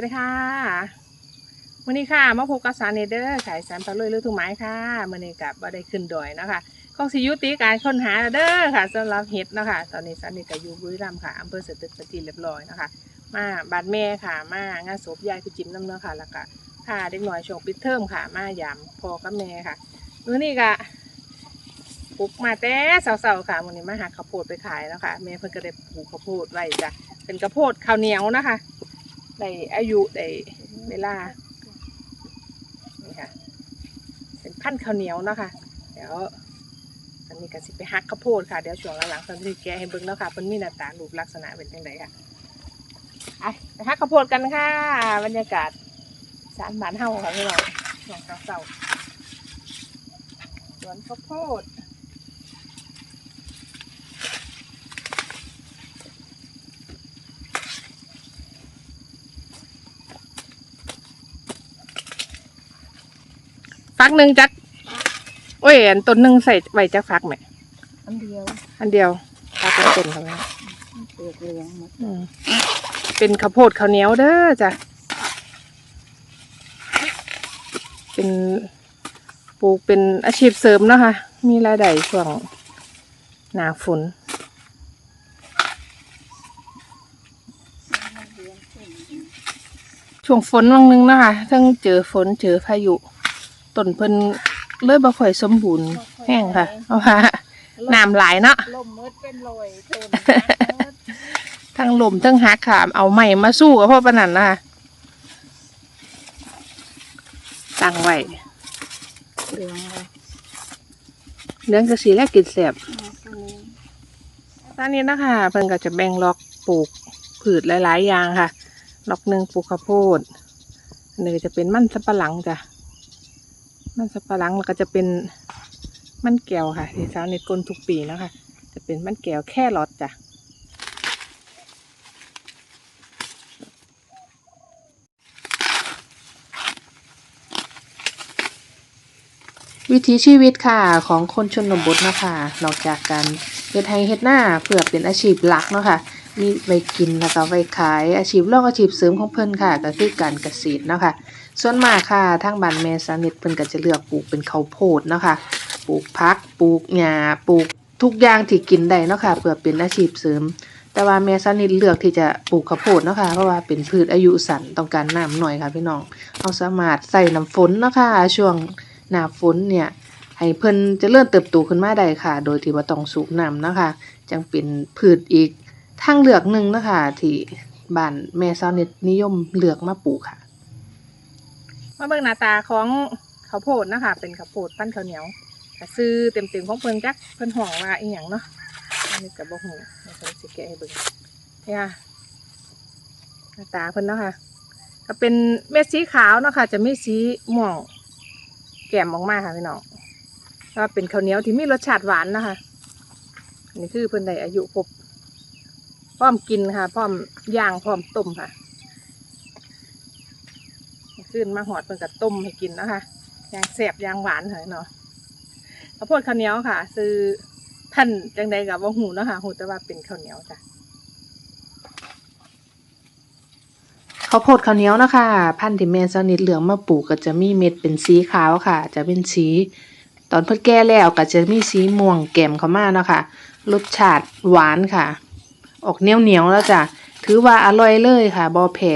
วัสดีค่ะวันนี้ค่ะมาพบกับสารเนเดอร์ขายสารปลาลุยหรือถุงไม้ค่ะมื่อนี้กับว่ได้ขึ้นดอยนะคะก็สิยุติการค้นหาเด้อค่ะสำหรับเห็ดนะคะตอนนี้สารนี่ก็อยู่บุรีรัมย์ค่ะอำเภอเสตึกสตีเรียบร้อยนะคะ มาบานแม่ค่ะ มางานศพยายคุณจิมน้ำเนาะค่ะแล้วก็ค่ะเด็กหน่อยช่วงปิดเทอมค่ะ มายามพอกับแม่ค่ะมื่อนี้ก็ปลูกมาแต่เสาๆค่ะวันนี้มาหาข้าวโพดไปขายแล้วค่ะแม่เพิ่นก็ได้ปลูกข้าวโพดไว้จ้ะเป็นข้าวโพดข้าวเหนียวนะคะ ได้อายุได้เวลานี่ค่ะเป็นพันธุ์ข้าวเหนียวเนาะค่ะเดี๋ยวอันนี้ก็สิไปหักข้าวโพดค่ะเดี๋ยวช่วงหลังๆสันติแกให้เบิ่งเนาะค่ะเพิ่นมีหน้าตารูปลักษณะเป็นจังไดค่ะไปไปหักข้าวโพดกันค่ะ บรรยากาศสารบ้านเฮาค่ะพี่น้องช่วงเช้าๆสวนข้าวโพด ฟักหนึ่งจักโอ้ยอันต้นหนึ่งใส่ไว้จักฟักไหมอันเดียวอันเดียวฟักเป็นต้นเขาไหมเปลือกเหลืองหมดอืมเป็นข้าวโพดข้าวเหนียวเด้อจ้ะเป็นปลูกเป็นอาชีพเสริมเนาะคะมีรายได้ช่วงหนาฝนช่วงฝนวังหนึงนะคะทั้งเจอฝนเจอพายุ ต้นเพิ่นเลยบ่ค่อยสมบูรณ์แห้งค่ะเพราะว่าน้ำหลายเนาะลมมืดเป็นรอยโทนทั้งลมทั้งหักขามเอาใหม่มาสู้กับพ่อปานนันนะคะตั้งไว้เหลืองเลยเรื่องกระสีแรกกินแสบตัวนี้ตอนนี้นะคะเพิ่นก็จะแบ่งล็อกปลูกผืชหลาย ๆ อย่างค่ะ ล็อกหนึ่งปลูกข้าวโพดอันนี้ก็จะเป็นมันสับปะหลังจ้ะ มันสับปะหลังแล้วก็จะเป็นมันแก้วค่ะที่สาวเน็ตกลนทุกปีนะคะ จะเป็นมันแก้วแค่รอดจ้ะวิถีชีวิตค่ะของคนชนบทนะคะนอกจากการเฮ็ดไร่เฮ็ดหน้าเพื่อเป็นอาชีพหลักเนาะค่ะมีไว้กินแล้วก็ไว้ขายอาชีพรองอาชีพเสริมของเพิ่นค่ะ ก็คือการเกษตรเนาะค่ะ ส่วนมากค่ะทางบ้านแม่สานิทเพิ่นก็จะเลือกปลูกเป็นข้าวโพดเนาะค่ะปลูกผักปลูกหญ้าปลูกทุกอย่างที่กินได้เนาะค่ะเพื่อเป็นอาชีพเสริม แต่ว่าแม่สานิทเลือกที่จะปลูกข้าวโพดเนาะค่ะเพราะว่าเป็นพืชอายุสั้นต้องการน้ำหน่อยค่ะพี่น้องเราสามารถใส่น้ำฝนเนาะค่ะช่วงหน้าฝนเนี่ยให้เพิ่นจะเริญเติบโตขึ้นมาได้ค่ะ โดยที่บ่ต้องสูบน้ำนะคะจังเป็นพืชอีกทางเลือกหนึ่งนะคะที่บ้านแม่ซาวเน็ตนิยมเลือกมาปลูกค่ะ มาเบิ่งหน้าตาของข้าวโพดนะคะ เป็นข้าวโพดปั้นข้าวเหนียวซื้อเต็มๆของเพิ่นจักเพิ่นห้องว่าอีหยังเนาะอันนี้ก็บ่ฮู้เดี๋ยวเพิ่นสิแกะให้เบิ่งนี่ค่ะหน้าตาเพิ่นเนาะค่ะก็เป็นเม็ดสีขาวเนาะค่ะ จะมีสีม่วงแก้มออกมาค่ะพี่น้องก็เป็นข้าวเหนียวที่มีรสชาติหวานนะคะนนี้คือเพิ่นได้อายุครบพร้อมกินค่ะ พร้อมย่างพร้อมต้มค่ะ ขึ้นมาหอดเพิ่นกับต้มให้กินนะคะยางแซ่บยางหวานค่ะเนาะข้าวโพดข้าวเหนียวค่ะ ซื้อท่านจังใดกับว่าหูเนาะค่ะหูแต่ว่าเป็นข้าวเหนียวจ้ะข้าวโพดข้าวเหนียวนะคะพันธุ์ที่แม่เจ้านิดเหลืองมาปลูกก็จะมีเม็ดเป็นสีขาวค่ะ จะเป็นสี ตอนเพิ่นแก่แล้วก็จะมีสีม่วงแก้มเข้ามาเนาะค่ะรสชาติหวานค่ะ ออกเหนียวเหนียวแล้วจ้ะ ถือว่าอร่อยเลยค่ะบ่แพ้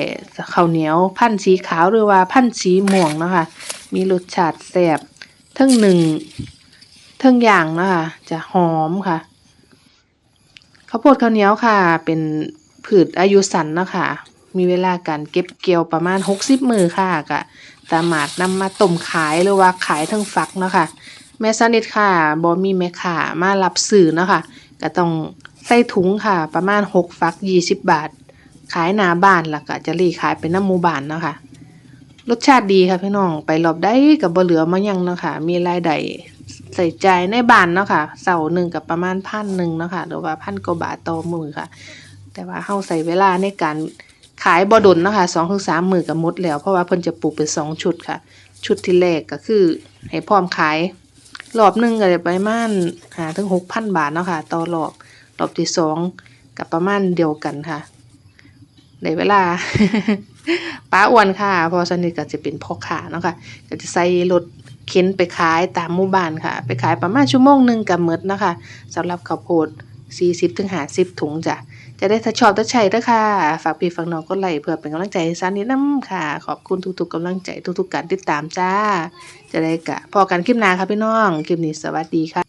ข้าวเหนียวพันสีขาวหรือว่าพันสีม่วงนะคะมีรสชาติแซ่บทั้งหนึ่งทั้งอย่างนะคะจะหอมค่ะข้าวโพดข้าวเหนียวค่ะ เป็นพืชอายุสั้นนะคะมีเวลาการเก็บเกี่ยวประมาณ 60 มือค่ะก็สามารถนำมาต้มขายหรือว่าขายทั้งฝักเนาะค่ะแม่สนิทค่ะบ่มีแม่ค้ามารับซื้อเนาะค่ะก็ต้อง ใส่ถุงค่ะ ประมาณ6ฟัก20บบาท ขายหน้าบ้านแล้วก็จะรีขายเป็นน้ำหมู่บ้านเนาะค่ะ รสชาติดีค่ะพี่น้องไปรอบได้ก็บ่เหลือมายังเนาะค่ะ มีรายได้ใส่ใจในบ้านเนาะค่ะเสาร์หนึ่งกับประมาณพันหนึ่งเนาะค่ะหรือว่าพันกว่าบาทต่อมือค่ะ แต่ว่าเฮาใส่เวลาในการขายบ่ดนเนาะค่ะสองถึงสามมือก็หมดแล้ว เพราะว่าเพิ่นจะปลูกเป็นสองชุดค่ะ ชุดที่แรกก็คือ ให้พร้อมขายรอบหนึ่งก็จะประมาณหาถึงหกพันบาทเนาะค่ะต่อรอบ รอบที่สองกับประมาณเดียวกันค่ะในเวลาป้าอ้วนค่ะ พอสนิทก็จะเป็นพ่อค้าเนาะค่ะก็จะใส่รถเข็นไปขายตามหมู่บ้านค่ะ ไปขายประมาณชั่วโมงหนึ่งก็หมดนะคะสำหรับข้าวโพด40ถึง50ถุงจ้ะจะได้ถ้าชอบถ้าใช้ด้วยค่ะ ฝากพี่ฝากน้องก็ไลค์เพื่อเป็นกำลังใจให้ซันนิดน้ำค่ะ ขอบคุณทุกๆกำลังใจทุกๆการติดตามจ้า จะได้กะพอกันคลิปหน้าค่ะพี่น้อง คลิปนี้สวัสดีค่ะ